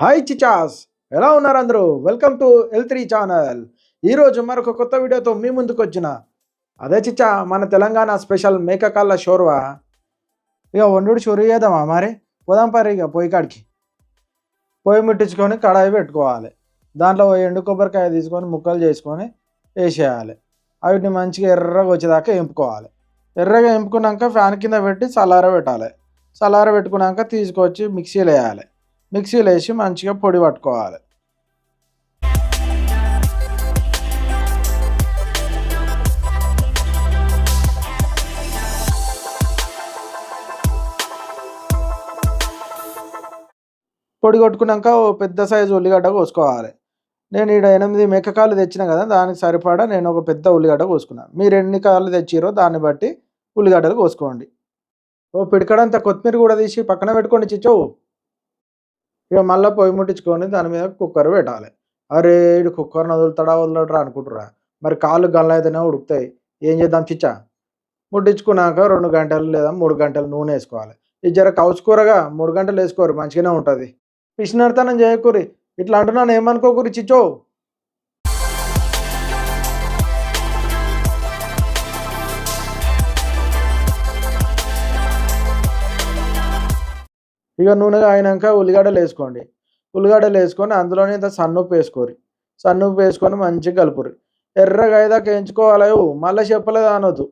Hi Chichas ఎలా ఉన్నారు అందరూ? Welcome to L three channel ఈరోజు మరొక కొత్త వీడియోతో మీ ముందుకు వచ్చిన అదే చిచ్చా మన తెలంగాణ స్పెషల్ మేకకాళ్ళ షోర్వా? ఇక వండుడు షోరు చేద్దామా మరి? పోదాం పరి ఇక పొయ్యి కాడికి. పొయ్యి ముట్టించుకొని కడాయి పెట్టుకోవాలి. దాంట్లో ఎండు కొబ్బరికాయ తీసుకొని ముక్కలు చేసుకొని వేసేయాలి. వాటిని మంచిగా ఎర్రగా వచ్చేదాకా ఎంపుకోవాలి. ఎర్రగా ఎంపుకున్నాక ఫ్యాన్ కింద పెట్టి చల్లార పెట్టాలి. చల్లార పెట్టుకున్నాక తీసుకొచ్చి మిక్సీలో వేయాలి. మిక్సీలో వేసి మంచిగా పొడి పట్టుకోవాలి. పొడి కొట్టుకున్నాక ఓ పెద్ద సైజు ఉల్లిగడ్డ కోసుకోవాలి. నేను ఇక్కడ ఎనిమిది మెక్కకాయలు తెచ్చిన కదా దానికి సరిపడా నేను ఒక పెద్ద ఉల్లిగడ్డ కోసుకున్నాను మీరు ఎన్ని కాయలు తెచ్చిరో దాన్ని బట్టి ఉల్లిగడ్డలు కోసుకోండి. ఓ పిడికడంత కొత్తిమీర కూడా తీసి పక్కన పెట్టుకోండి చిచ్చో. ఇక మళ్ళీ పొయ్యి ముట్టించుకొని దాని మీద కుక్కర్ పెట్టాలి. అరే ఇటు కుక్కర్ని వదులుతాడా వదలడరా అనుకుంటురా మరి కాళ్ళు గల్ల అయితేనే ఉడుకుతాయి. ఏం చేద్దాం చిచ్చా? ముట్టించుకున్నాక రెండు గంటలు లేదా మూడు గంటలు నూనె వేసుకోవాలి. ఇది జర కౌచుకూరగా మూడు గంటలు వేసుకోరు మంచిగానే ఉంటుంది. పిచ్చినడతనం చేయకూరి ఇట్లా అంటున్నాను ఏమనుకోకూరి చిచ్చో? ఇక నూనె కాగినాక ఉల్లిగడ్డలు వేసుకోండి. ఉల్లిగడ్డలు వేసుకొని అందులోనే ఇంత సన్నుప్పు వేసుకోరు సన్నుప్పు వేసుకొని మంచిగా కలుపురు ఎర్రగా అయ్యేదాకా వేయించుకోవాలి. మళ్ళీ చెప్పలేదు అనొద్దు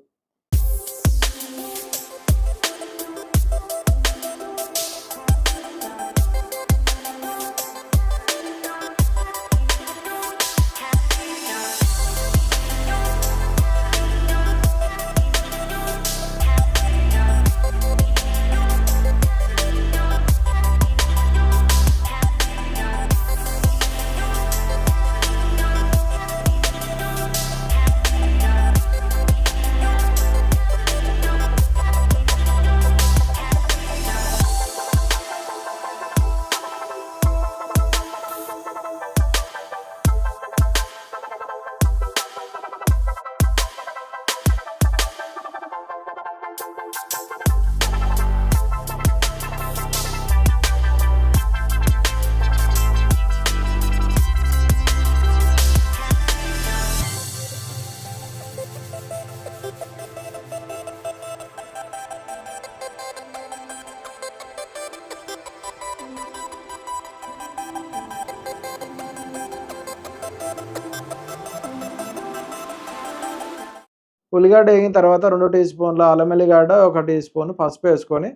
ఉల్లిగడ్డ వేగిన తర్వాత రెండు టీ స్పూన్ల అల్లం ఎల్లిగడ్డ ఒక టీ స్పూన్ పసుపు వేసుకొని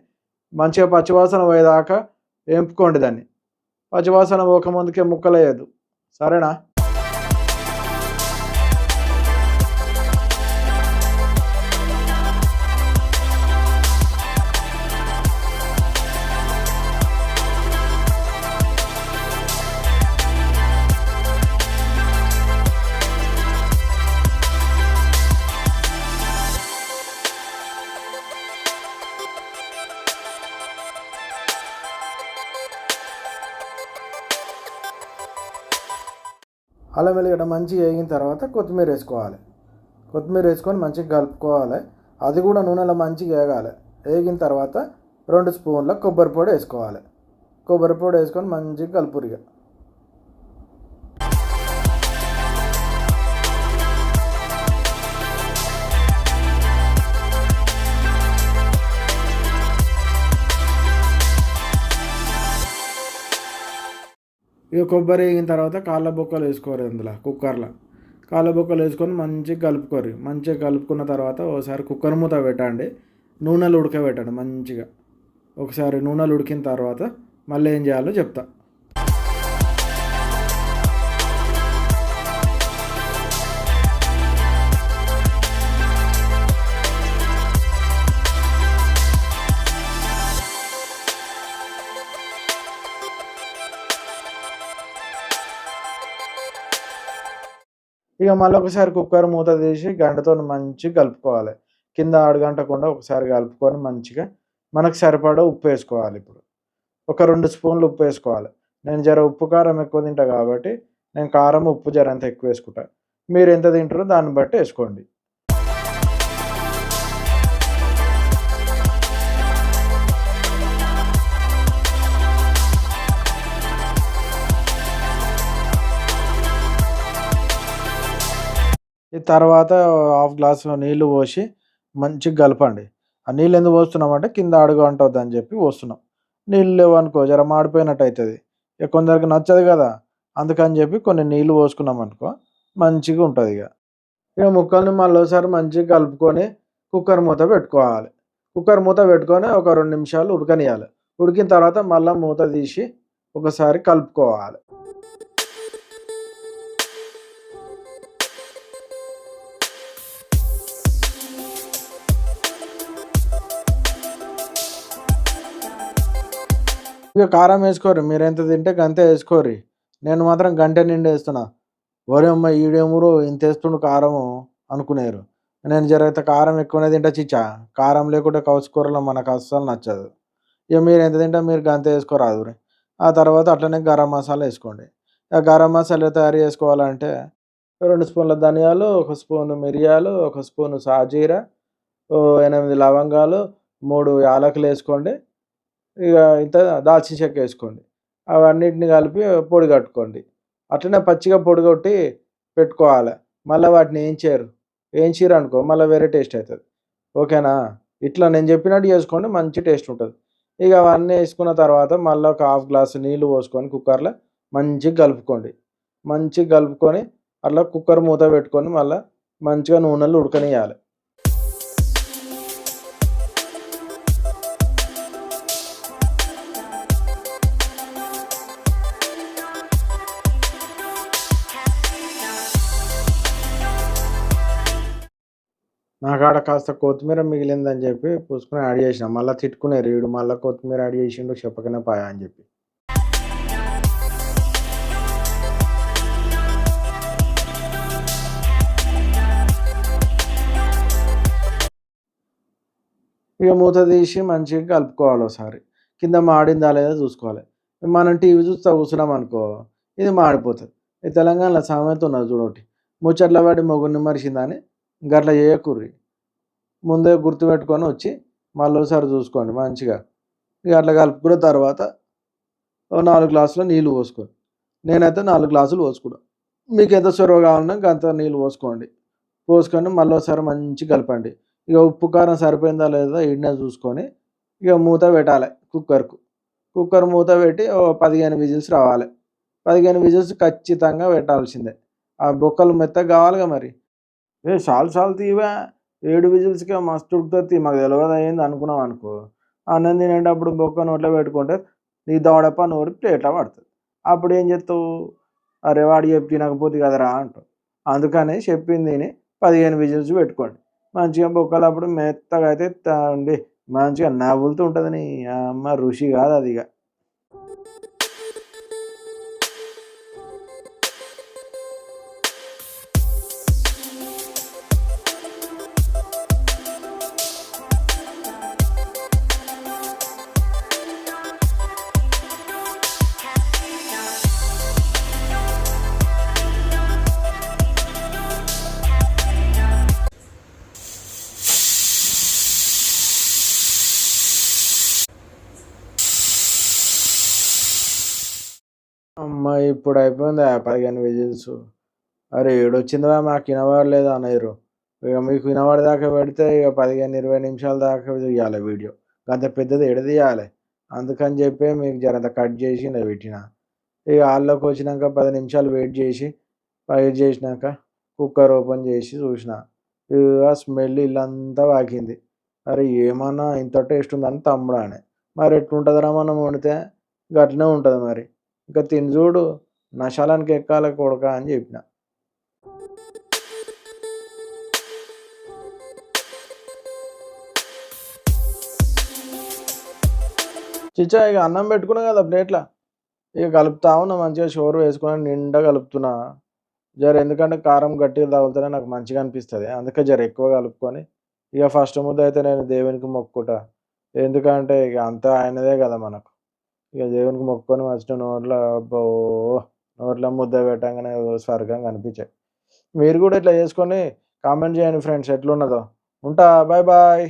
మంచిగా పచ్చివాసన పోయేదాకా వేపుకోండి దాన్ని. పచ్చివాసన పోకముందుకే ముందుకే సరేనా? అల్లం వెల్లిగడ్డ మంచిగా వేగిన తర్వాత కొత్తిమీర వేసుకోవాలి. కొత్తిమీర వేసుకొని మంచిగా కలుపుకోవాలి. అది కూడా నూనెలో మంచిగా వేగాలి. వేగిన తర్వాత రెండు స్పూన్ల కొబ్బరి పొడి వేసుకోవాలి. కొబ్బరి పొడి వేసుకొని మంచిగా కలుపురిగా ఇక కొబ్బరి వేగిన తర్వాత కాళ్ళ బొక్కలు వేసుకోరు అందులో కుక్కర్లో. కాళ్ళ బొక్కలు వేసుకొని మంచిగా కలుపుకోరు. మంచిగా కలుపుకున్న తర్వాత ఒకసారి కుక్కర్ మూత పెట్టండి. నూనెలు ఉడకబెట్టండి మంచిగా. ఒకసారి నూనెలు ఉడికిన తర్వాత మళ్ళీ ఏం చేయాలో చెప్తా. ఇక మళ్ళీ ఒకసారి కుక్కర్ మూత తీసి గంటతో మంచిగా కలుపుకోవాలి. కింద అడగంటకుండా ఒకసారి కలుపుకొని మంచిగా మనకు సరిపడా ఉప్పు వేసుకోవాలి ఇప్పుడు. ఒక రెండు స్పూన్లు ఉప్పు వేసుకోవాలి. నేను జర ఉప్పు కారం ఎక్కువ తింటా కాబట్టి నేను కారం ఉప్పు జర అంత ఎక్కువ వేసుకుంటా. మీరు ఎంత తింటారో దాన్ని బట్టి వేసుకోండి. తర్వాత హాఫ్ గ్లాస్ నీళ్ళు పోసి మంచిగా కలపండి. ఆ నీళ్ళు ఎందుకు పోస్తున్నామంటే కింద అడుగు అంటుంది అని చెప్పి పోస్తున్నాం. నీళ్ళు లేవు అనుకో జర మాడిపోయినట్టు అవుతుంది ఇక కొందరికి నచ్చదు కదా. అందుకని చెప్పి కొన్ని నీళ్ళు పోసుకున్నాం అనుకో మంచిగా ఉంటుంది ఇక. ఇక ముక్కల్ని మళ్ళీ ఒకసారి మంచిగా కలుపుకొని కుక్కర్ మూత పెట్టుకోవాలి. కుక్కర్ మూత పెట్టుకొని ఒక రెండు నిమిషాలు ఉడకనియాలి. ఉడికిన తర్వాత మళ్ళీ మూత తీసి ఒకసారి కలుపుకోవాలి. ఇక కారం వేసుకోరు మీరు ఎంత తింటే గంతే వేసుకోరు నేను మాత్రం గంట నిండి వేస్తున్నా. ఒరేమ్మ ఈడేమురు ఇంత వేస్తుండు కారము అనుకునేరు. నేను జరిగితే కారం ఎక్కువనే తింటా చిచ్చా. కారం లేకుంటే కౌసు కూరలో మనకు అస్సలు నచ్చదు. ఇక మీరు ఎంత తింటే మీరు గంత వేసుకోరాదు ఆ తర్వాత అట్లనే గరం మసాలా వేసుకోండి. ఆ గరం మసాలా తయారు చేసుకోవాలంటే రెండు స్పూన్ల ధనియాలు ఒక స్పూను మిరియాలు ఒక స్పూను సాజీర ఓ ఎనిమిది లవంగాలు మూడు యాలకులు వేసుకోండి. ఇక ఇంత దాల్చిన చెక్క వేసుకోండి. అవన్నిటిని కలిపి పొడి కట్టుకోండి. అట్లనే పచ్చిగా పొడి కొట్టి పెట్టుకోవాలి. మళ్ళీ వాటిని ఏం చేయరు? ఏం చీర అనుకో మళ్ళీ వేరే టేస్ట్ అవుతుంది ఓకేనా? ఇట్లా నేను చెప్పినట్టు చేసుకోండి మంచి టేస్ట్ ఉంటుంది. ఇక అవన్నీ వేసుకున్న తర్వాత మళ్ళీ ఒక హాఫ్ గ్లాస్ నీళ్ళు పోసుకొని కుక్కర్లో మంచిగా కలుపుకోండి. మంచిగా కలుపుకొని అట్లా కుక్కర్ మూత పెట్టుకొని మళ్ళీ మంచిగా నూనెలు ఉడకనియాలి నాకాడ కాస్త కొత్తిమీర మిగిలిందని చెప్పి పూసుకుని యాడ్ చేసిన. మళ్ళీ తిట్టుకునేరు వీడు మళ్ళీ కొత్తిమీర యాడ్ చేసిండు చెప్పకనే పాయా అని చెప్పి. ఇక మూత తీసి మంచిగా కలుపుకోవాలి ఒకసారి. కింద మాడిందా లేదా చూసుకోవాలి. మనం టీవీ చూస్తా కూర్చున్నాం అనుకో ఇది మాడిపోతుంది. ఈ తెలంగాణలో సామెత ఉన్నది చూడొకటి ముచ్చట్ల పడి మొగుడిని మరిచిందని గట్ల చేయకుర్రి. ముందే గుర్తుపెట్టుకొని వచ్చి మళ్ళీ ఒకసారి చూసుకోండి మంచిగా. ఇక అట్లా కలుపుకున్న తర్వాత నాలుగు గ్లాసులు నీళ్ళు పోసుకోండి. నేనైతే నాలుగు గ్లాసులు పోసుకున్నా మీకు ఎంత చొరవ కావాలన్నా అంత నీళ్ళు పోసుకోండి. పోసుకొని మళ్ళీ ఒకసారి మంచిగా కలపండి. ఇక ఉప్పు కారం సరిపోయిందా లేదా ఈడనే చూసుకొని ఇక మూత పెట్టాలి కుక్కర్కు. కుక్కర్ మూత పెట్టి ఓ పదిహేను విజిల్స్ రావాలి. పదిహేను విజిల్స్ ఖచ్చితంగా పెట్టాల్సిందే. ఆ బొక్కలు మెత్తగా కావాలిగా మరి. ఏ చాలు చాలు తీవా. ఏడు విజిల్స్కే మస్తు ఉడుకుతుంది మాకు తెలియదు అయింది అనుకున్నాం అనుకో. అన్నం తినేటప్పుడు బొక్క నోట్లో పెట్టుకుంటే నీ దవడప్ప నోరు ప్లేట్లో పడుతుంది. అప్పుడు ఏం చేస్తావు? అరే వాడు చెప్పి తినకపోతే కదరా అంటావు. అందుకని చెప్పింది పదిహేను విజిల్స్ పెట్టుకోండి. మంచిగా బొక్కలు అప్పుడు మెత్తగా అయితే అండి మంచిగా నవ్వులుతూ ఉంటుంది నీ అమ్మ రుచి కాదు అది ఇక. అమ్మ ఇప్పుడు అయిపోయింది పదిహేను విజిల్స్. అరే ఏడొచ్చిందిరా మాకు వినబడలేదు అనేరు ఇక మీకు వినబడేదాకా పెడితే ఇక పదిహేను ఇరవై నిమిషాల దాకా తీయాలి వీడియో. అంత పెద్దది ఎడ తీయాలి? అందుకని చెప్పి మీకు జరంత కట్ చేసి నేను పెట్టిన. ఇక హాల్లోకి వచ్చినాక పది నిమిషాలు వెయిట్ చేసి వెయిట్ చేసినాక కుక్కర్ ఓపెన్ చేసి చూసిన. ఇక స్మెల్ ఇల్లంతా వాకింది. అరే ఏమన్నా ఇంత టేస్ట్ ఉందని తమ్ముడు అని. మరి ఎట్లుంటుందిరా మనం వండితే? గట్లనే ఉంటుంది మరి. ఇంకా తిని చూడు నశాలానికి ఎక్కాలి కొడక అని చెప్పిన. చిచ్చా ఇక అన్నం పెట్టుకున్నా కదా ప్లేట్ల. ఇక కలుపుతా ఉన్నా మంచిగా షోరు వేసుకొని నిండా కలుపుతున్నా. జర ఎందుకంటే కారం గట్టిగా తగులుతూనే నాకు మంచిగా అనిపిస్తుంది. అందుకే జర ఎక్కువ కలుపుకొని ఇక ఫస్ట్ ముద్ద అయితే నేను దేవునికి మొక్కుకుంటా. ఎందుకంటే ఇక అంతా ఆయనదే కదా మనకు. ఇక దేవునికి మొక్కుకొని ఫస్ట్ నోట్లో అబ్బో నోట్లో ముద్ద పెట్టంగానే స్వర్గం కనిపించాయి. మీరు కూడా ఇట్లా చేసుకొని కామెంట్ చేయండి ఫ్రెండ్స్ ఎట్లున్నదో. ఉంటా బాయ్ బాయ్